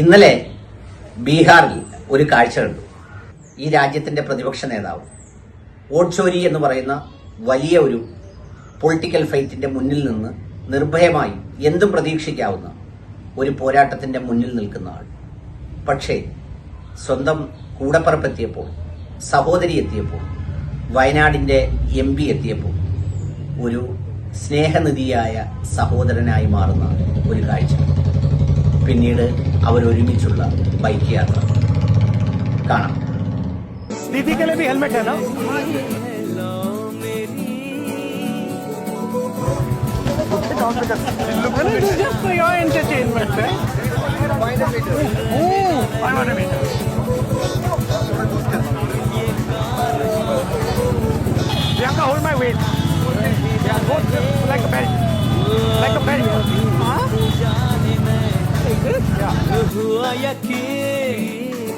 ഇന്നലെ ബീഹാറിൽ ഒരു കാഴ്ച കണ്ടു. ഈ രാജ്യത്തിന്റെ പ്രതിപക്ഷ നേതാവ് വോട്ട് ചോരി എന്ന് പറയുന്ന വലിയ ഒരു പൊളിറ്റിക്കൽ ഫൈറ്റിന്റെ മുന്നിൽ നിന്ന് നിർഭയമായി എന്തും പ്രതീക്ഷിക്കാവുന്ന ഒരു പോരാട്ടത്തിന്റെ മുന്നിൽ നിൽക്കുന്ന ആൾ. പക്ഷേ സ്വന്തം കൂടപ്പറപ്പെത്തിയപ്പോൾ സഹോദരി എത്തിയപ്പോൾ വയനാടിന്റെ എം പി എത്തിയപ്പോൾ ഒരു സ്നേഹനിധിയായ സഹോദരനായി മാറുന്ന ഒരു കാഴ്ച. പിന്നീട് അവരൊരുമിച്ചുള്ള ബൈക്ക് യാത്ര കാണാം ഹെൽമെറ്റ് ആണോ just for your entertainment, eh? Oh, 500 meters. Bianca, hold my weight. Yeah, hold like a belt. Like a belt. हुआ यकीन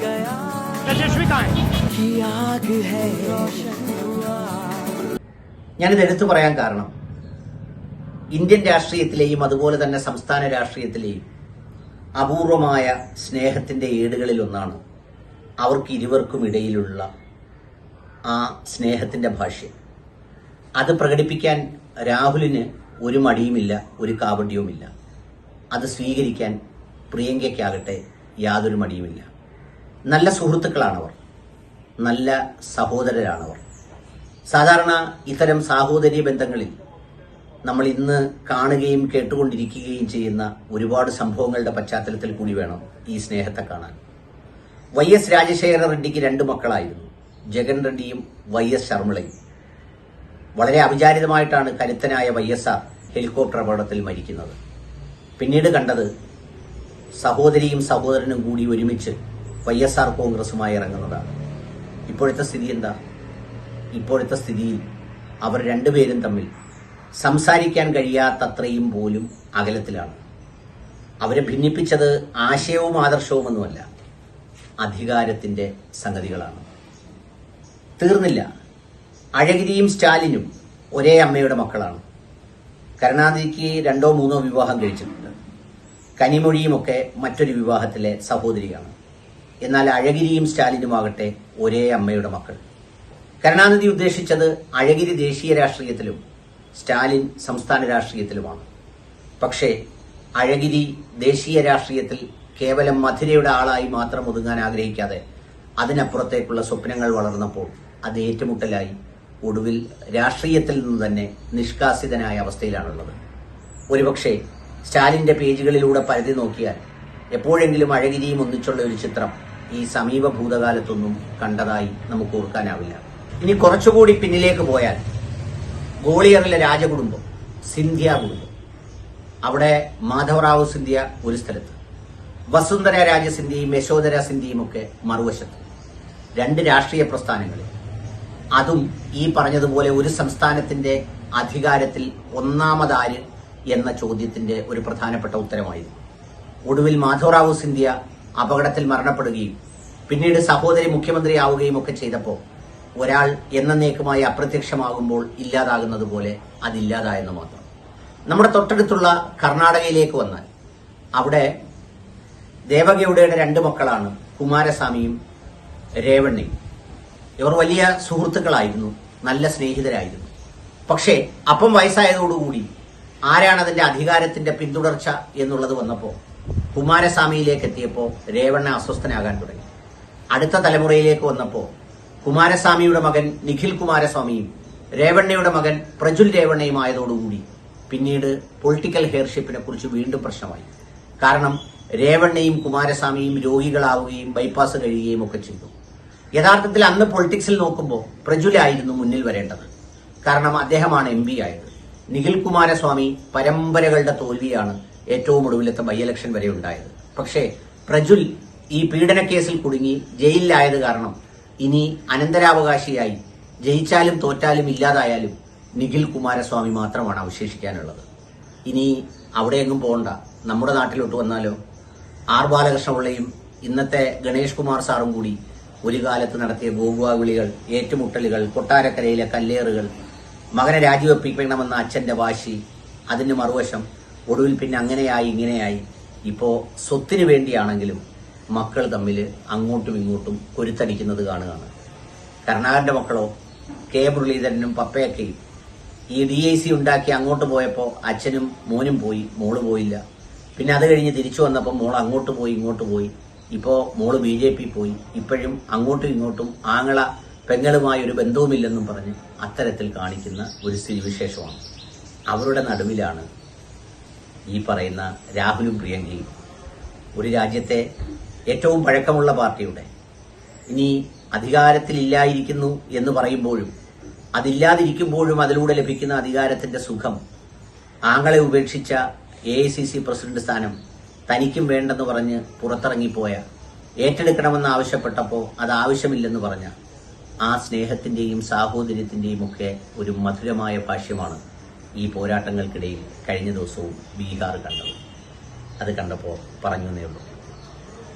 गया Yashashvi कहाँ है? कि आग है रोशन हुआ ഞാനിത് എടുത്തു പറയാൻ കാരണം ഇന്ത്യൻ രാഷ്ട്രീയത്തിലെയും അതുപോലെ തന്നെ സംസ്ഥാന രാഷ്ട്രീയത്തിലെയും അപൂർവമായ സ്നേഹത്തിന്റെ ഏടുകളിൽ ഒന്നാണ് അവർക്ക് ഇരുവർക്കും ഇടയിലുള്ള ആ സ്നേഹത്തിന്റെ ഭാഷ്യം അത് പ്രകടിപ്പിക്കാൻ രാഹുലിന് ഒരു മടിയുമില്ല ഒരു കാപട്യവുമില്ല അത് സ്വീകരിക്കാൻ പ്രിയങ്കയ്ക്കാകട്ടെ യാതൊരു മടിയുമില്ല. നല്ല സുഹൃത്തുക്കളാണവർ. നല്ല സഹോദരരാണവർ. സാധാരണ ഇത്തരം സാഹോദര്യ ബന്ധങ്ങളിൽ നമ്മൾ ഇന്ന് കാണുകയും കേട്ടുകൊണ്ടിരിക്കുകയും ചെയ്യുന്ന ഒരുപാട് സംഭവങ്ങളുടെ പശ്ചാത്തലത്തിൽ കൂടി വേണം ഈ സ്നേഹത്തെ കാണാൻ. വൈ എസ് രാജശേഖര റെഡ്ഡിക്ക് രണ്ട് മക്കളായിരുന്നു. ജഗൻ റെഡ്ഡിയും വൈ എസ് ശർമ്മിളയും. വളരെ അവിചാരിതമായിട്ടാണ് കരുത്തനായ വൈ എസ് ആർ ഹെലികോപ്റ്റർ അപകടത്തിൽ മരിക്കുന്നത്. പിന്നീട് കണ്ടത് സഹോദരിയും സഹോദരനും കൂടി ഒരുമിച്ച് വൈ എസ് ആർ കോൺഗ്രസുമായി ഇറങ്ങുന്നതാണ്. ഇപ്പോഴത്തെ സ്ഥിതി എന്താ? ഇപ്പോഴത്തെ സ്ഥിതിയിൽ അവർ രണ്ടുപേരും തമ്മിൽ സംസാരിക്കാൻ കഴിയാത്തത്രയും പോലും അകലത്തിലാണ്. അവരെ ഭിന്നിപ്പിച്ചത് ആശയവും ആദർശവും ആദർശവുമൊന്നുമല്ല അധികാരത്തിന്റെ സംഗതികളാണ്. തീർന്നില്ല. അഴഗിരിയും സ്റ്റാലിനും ഒരേ അമ്മയുടെ മക്കളാണ്. കരുണാനിധിക്ക് രണ്ടോ മൂന്നോ വിവാഹം കഴിച്ചിട്ടുണ്ട്. കനിമൊഴിയുമൊക്കെ മറ്റൊരു വിവാഹത്തിലെ സഹോദരിയാണ്. എന്നാൽ അഴഗിരിയും സ്റ്റാലിനുമാകട്ടെ ഒരേ അമ്മയുടെ മക്കൾ. കരുണാനിധി ഉദ്ദേശിച്ചത് അഴഗിരി ദേശീയ രാഷ്ട്രീയത്തിലും സ്റ്റാലിൻ സംസ്ഥാന രാഷ്ട്രീയത്തിലുമാണ്. പക്ഷേ അഴഗിരി ദേശീയ രാഷ്ട്രീയത്തിൽ കേവലം മധുരയുടെ ആളായി മാത്രം ഒതുങ്ങാൻ ആഗ്രഹിക്കാതെ അതിനപ്പുറത്തേക്കുള്ള സ്വപ്നങ്ങൾ വളർന്നപ്പോൾ അത് ഏറ്റുമുട്ടലായി ഒടുവിൽ രാഷ്ട്രീയത്തിൽ നിന്ന് തന്നെ നിഷ്കാസിതനായ അവസ്ഥയിലാണുള്ളത്. ഒരുപക്ഷെ സ്റ്റാലിന്റെ പേജുകളിലൂടെ പരതി നോക്കിയാൽ എപ്പോഴെങ്കിലും അഴകിരിയും ഒന്നിച്ചുള്ള ഒരു ചിത്രം ഈ സമീപ ഭൂതകാലത്തൊന്നും കണ്ടതായി നമുക്ക് ഓർക്കാനാവില്ല. ഇനി കുറച്ചുകൂടി പിന്നിലേക്ക് പോയാൽ ഗോളിയറിലെ രാജകുടുംബം സിന്ധ്യ കുടുംബം. അവിടെ മാധവറാവു സിന്ധ്യ ഒരു സ്ഥലത്ത്. വസുന്ധര രാജസിന്ധ്യയും യശോധര സിന്ധ്യയും ഒക്കെ മറുവശത്ത്. രണ്ട് രാഷ്ട്രീയ പ്രസ്ഥാനങ്ങളിൽ. അതും ഈ പറഞ്ഞതുപോലെ ഒരു സംസ്ഥാനത്തിന്റെ അധികാരത്തിൽ ഒന്നാമതാര് എന്ന ചോദ്യത്തിന്റെ ഒരു പ്രധാനപ്പെട്ട ഉത്തരമായിരുന്നു. ഒടുവിൽ മാധവറാവു സിന്ധ്യ അപകടത്തിൽ മരണപ്പെടുകയും പിന്നീട് സഹോദരി മുഖ്യമന്ത്രിയാവുകയും ഒക്കെ ചെയ്തപ്പോൾ ഒരാൾ എന്നേക്കുമായി അപ്രത്യക്ഷമാകുമ്പോൾ ഇല്ലാതാകുന്നത് പോലെ അതില്ലാതായെന്ന് മാത്രം. നമ്മുടെ തൊട്ടടുത്തുള്ള കർണാടകയിലേക്ക് വന്നാൽ അവിടെ ദേവഗൌഡയുടെ രണ്ട് മക്കളാണ് കുമാരസ്വാമിയും രേവണ്ണയും. ഇവർ വലിയ സുഹൃത്തുക്കളായിരുന്നു നല്ല സ്നേഹിതരായിരുന്നു. പക്ഷേ അപ്പം വയസ്സായതോടുകൂടി ആരാണ് അതിന്റെ അധികാരത്തിന്റെ പിന്തുടർച്ച എന്നുള്ളത് വന്നപ്പോൾ കുമാരസ്വാമിയിലേക്ക് എത്തിയപ്പോൾ രേവണ്ണ അസ്വസ്ഥനാകാൻ തുടങ്ങി. അടുത്ത തലമുറയിലേക്ക് വന്നപ്പോൾ കുമാരസ്വാമിയുടെ മകൻ നിഖിൽ കുമാരസ്വാമിയും രേവണ്ണയുടെ മകൻ പ്രജുൽ രേവണ്ണയും ആയതോടുകൂടി പിന്നീട് പൊളിറ്റിക്കൽ ഹെയർഷിപ്പിനെ കുറിച്ച് വീണ്ടും പ്രശ്നമായി. കാരണം രേവണ്ണയും കുമാരസ്വാമിയും രോഗികളാവുകയും ബൈപ്പാസ് കഴിയുകയും ഒക്കെ ചെയ്തു. യഥാർത്ഥത്തിൽ അന്ന് പൊളിറ്റിക്സിൽ നോക്കുമ്പോൾ പ്രജുലായിരുന്നു മുന്നിൽ വരേണ്ടത്. കാരണം അദ്ദേഹമാണ് എം പി ആയത്. നിഖിൽ കുമാരസ്വാമി പരമ്പരകളുടെ തോൽവിയാണ് ഏറ്റവും ഒടുവിലത്തെ ബൈ ഇലക്ഷൻ വരെ ഉണ്ടായത്. പക്ഷേ പ്രജുൽ ഈ പീഡന കേസിൽ കുടുങ്ങി ജയിലിലായത് കാരണം ഇനി അനന്തരാവകാശിയായി ജയിച്ചാലും തോറ്റാലും ഇല്ലാതായാലും നിഖിൽ കുമാരസ്വാമി മാത്രമാണ് അവശേഷിക്കാനുള്ളത്. ഇനി അവിടെയെങ്ങും പോകണ്ട നമ്മുടെ നാട്ടിലോട്ട് വന്നാലോ? ആർ ബാലകൃഷ്ണപിള്ളയും ഇന്നത്തെ ഗണേഷ് കുമാർ സാറും കൂടി ഒരു കാലത്ത് നടത്തിയ ഗോകുവ വിളികൾ ഏറ്റുമുട്ടലുകൾ കൊട്ടാരക്കരയിലെ കല്ലേറുകൾ മകനെ രാജിവെപ്പിക്കണമെന്ന അച്ഛന്റെ വാശി അതിന് മറുവശം ഒടുവിൽ പിന്നെ അങ്ങനെയായി ഇങ്ങനെയായി. ഇപ്പോൾ സ്വത്തിന് വേണ്ടിയാണെങ്കിലും മക്കൾ തമ്മിൽ അങ്ങോട്ടും ഇങ്ങോട്ടും കൊരുത്തടിക്കുന്നത് കാണുകയാണ്. കരുണാകരന്റെ മക്കളോ കെ മുരളീധരനും പപ്പയൊക്കെയും ഈ ഡി ഐ സി ഉണ്ടാക്കി അങ്ങോട്ട് പോയപ്പോൾ അച്ഛനും മോനും പോയി മോൾ പോയില്ല. പിന്നെ അത് കഴിഞ്ഞ് തിരിച്ചു വന്നപ്പോൾ മോൾ അങ്ങോട്ട് പോയി ഇങ്ങോട്ട് പോയി. ഇപ്പോൾ മോൾ ബി ജെ പി പോയി. ഇപ്പോഴും അങ്ങോട്ടും ഇങ്ങോട്ടും ആങ്ങള പെങ്ങളുമായി ഒരു ബന്ധവുമില്ലെന്നും പറഞ്ഞ് അത്തരത്തിൽ കാണിക്കുന്ന ഒരു സ്ഥിതിവിശേഷമാണ്. അവരുടെ നടുവിലാണ് ഈ പറയുന്ന രാഹുലും പ്രിയങ്കയും ഒരു രാജ്യത്തെ ഏറ്റവും പഴക്കമുള്ള പാർട്ടിയുടെ. ഇനി അധികാരത്തിലില്ലായിരിക്കുന്നു എന്ന് പറയുമ്പോഴും അതില്ലാതിരിക്കുമ്പോഴും അതിലൂടെ ലഭിക്കുന്ന അധികാരത്തിന്റെ സുഖം ആങ്ങളെ ഉപേക്ഷിച്ച A I C C president സ്ഥാനം തനിക്കും വേണ്ടെന്ന് പറഞ്ഞ് പുറത്തിറങ്ങിപ്പോയ ഏറ്റെടുക്കണമെന്ന് ആവശ്യപ്പെട്ടപ്പോൾ അത് ആവശ്യമില്ലെന്ന് പറഞ്ഞ ആ സ്നേഹത്തിന്റെയും സാഹോദര്യത്തിന്റെയും ഒക്കെ ഒരു മധുരമായ ഭാഷ്യമാണ് ഈ പോരാട്ടങ്ങൾക്കിടയിൽ കഴിഞ്ഞ ദിവസവും ബീഹാർ കണ്ടത്. അത് കണ്ടപ്പോൾ പറഞ്ഞു എന്നേ ഉള്ളൂ.